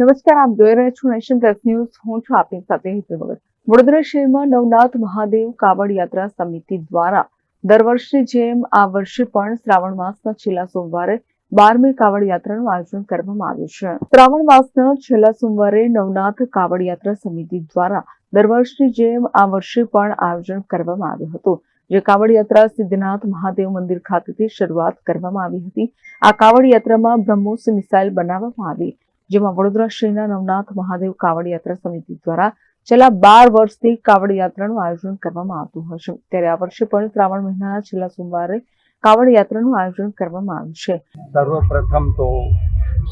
નમસ્કાર, આપ જોઈ રહ્યા છો નેશન પ્લસ ન્યૂઝ. હું છું આપની સાથે હેતલ ભગત. વડોદરા શહેરમાં નવનાથ મહાદેવ કાવડ યાત્રા સમિતિ દ્વારા દર વર્ષની જેમ આ વર્ષે પણ શ્રાવણ માસના છેલ્લા સોમવારે બારમી કાવડ યાત્રાનું આયોજન કરવામાં આવ્યું છે. શ્રાવણ માસના છેલ્લા સોમવારે નવનાથ કાવડ યાત્રા સમિતિ દ્વારા દર વર્ષની જેમ આ વર્ષે પણ આયોજન કરવામાં આવ્યું હતું, જે કાવડ યાત્રા સિદ્ધનાથ મહાદેવ મંદિર ખાતેથી શરૂઆત કરવામાં આવી હતી. આ કાવડ યાત્રામાં બ્રહ્મોસ મિસાઇલ બનાવવામાં આવી. જેમાં વડોદરા શહેરના નવનાથ મહાદેવ કાવડ યાત્રા સમિતિ દ્વારા છેલ્લા બાર વર્ષથી કાવડ યાત્રાનું આયોજન કરવામાં આવતું હશે. ત્યારે આ વર્ષે પણ શ્રાવણ મહિનાના છેલ્લા સોમવારે કાવડ યાત્રાનું આયોજન કરવામાં આવ્યું છે. સર્વપ્રથમ તો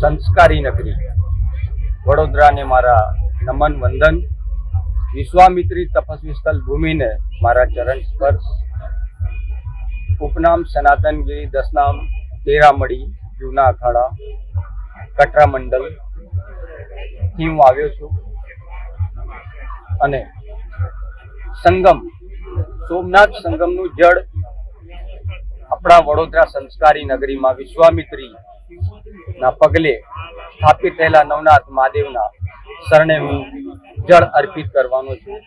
સંસ્કારી નગરી, વડોદરાને મારા નમન વંદન. વિશ્વામિત્રી તપસ્વી સ્થળ ભૂમિને મારા ચરણ સ્પર્શ. ઉપનામ સનાતનગીરી, દસનામ તેરામડી જૂના અખાડા. કટરા મંડલથી હું આવ્યો છું. અને સંગમ, સોમનાથ સંગમનું જળ આપણા વડોદરા સંસ્કારી નગરીમાં વિશ્વામિત્રી ના પગલે સ્થાપિત થયેલા નવનાથ મહાદેવના શરણે હું જળ અર્પિત કરવાનો છું.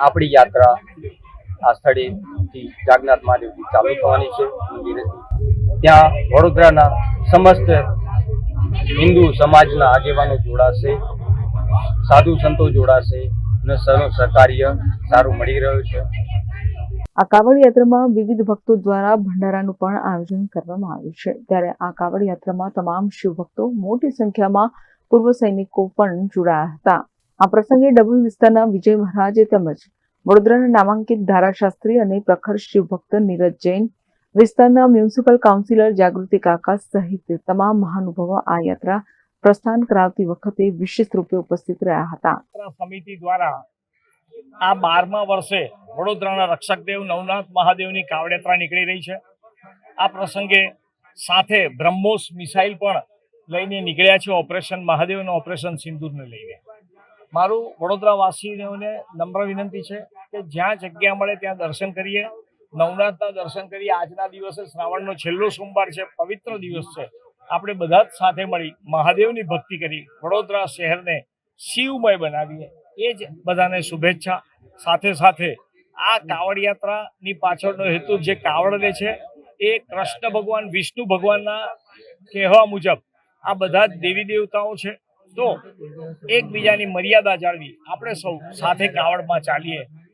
આપણી યાત્રા આ સ્થળેથી જાગનાથ મહાદેવથી ચાલુ થવાની છે. ત્યાં વડોદરાના સમસ્ત હિન્દુ સમાજના આગેવાનો જોડાશે, સાધુ સંતો જોડાશે અને સર્વ સહકાર્ય સારું મળી રહ્યું છે. આ કાવડ યાત્રામાં વિવિધ ભક્તો દ્વારા ભંડારાનું પણ આયોજન કરવામાં આવ્યું છે. ત્યારે આ કાવડ યાત્રામાં તમામ શિવભક્તો મોટી સંખ્યામાં પૂર્વ સૈનિકો પણ જોડાયા હતા. આ પ્રસંગે ડભોઈ વિસ્તારના વિજય મહારાજે તેમજ વડોદરાના નામાંકિત ધારાશાસ્ત્રી અને પ્રખર શિવભક્ત નીરજ જૈન વિસ્તારના મ્યુનિસિપલ કાઉન્સિલર જાગૃતિ કાકા સહિત તમામ મહાનુભાવો આ યાત્રા પ્રસ્થાન કરાવતી વખતે વિશેષ રૂપે ઉપસ્થિત રહ્યા હતા. સમિતિ દ્વારા આ બારમા વર્ષે વડોદરાના રક્ષકદેવ નવનાથ મહાદેવની કાવડયાત્રા નીકળી રહી છે. આ પ્રસંગે સાથે બ્રહ્મોસ મિસાઇલ પણ લઈને નીકળ્યા છે ઓપરેશન મહાદેવ ઓપરેશન સિંદૂરને લઈને. મારું વડોદરાવાસીઓને નમ્ર વિનંતી છે કે જ્યાં જગ્યા મળે ત્યાં દર્શન કરીએ. નવનાથના દર્શન કરીએ. આજના દિવસે શ્રાવણનો છેલ્લો સોમવાર છે, પવિત્ર દિવસ છે. આપણે બધા જ સાથે મળી મહાદેવની ભક્તિ કરી, વડોદરા શહેરને શિવમય બનાવીએ. એ જ બધાને શુભેચ્છા. સાથે સાથે આ કાવડ યાત્રાની પાછળનો હેતુ જે કાવડ લે છે, એ કૃષ્ણ ભગવાન, વિષ્ણુ ભગવાનના કહેવા મુજબ આ બધા જ દેવી દેવતાઓ છે. તો એકબીજાની મર્યાદા જાળવી આપણે સૌ સાથે કાવડમાં ચાલીએ.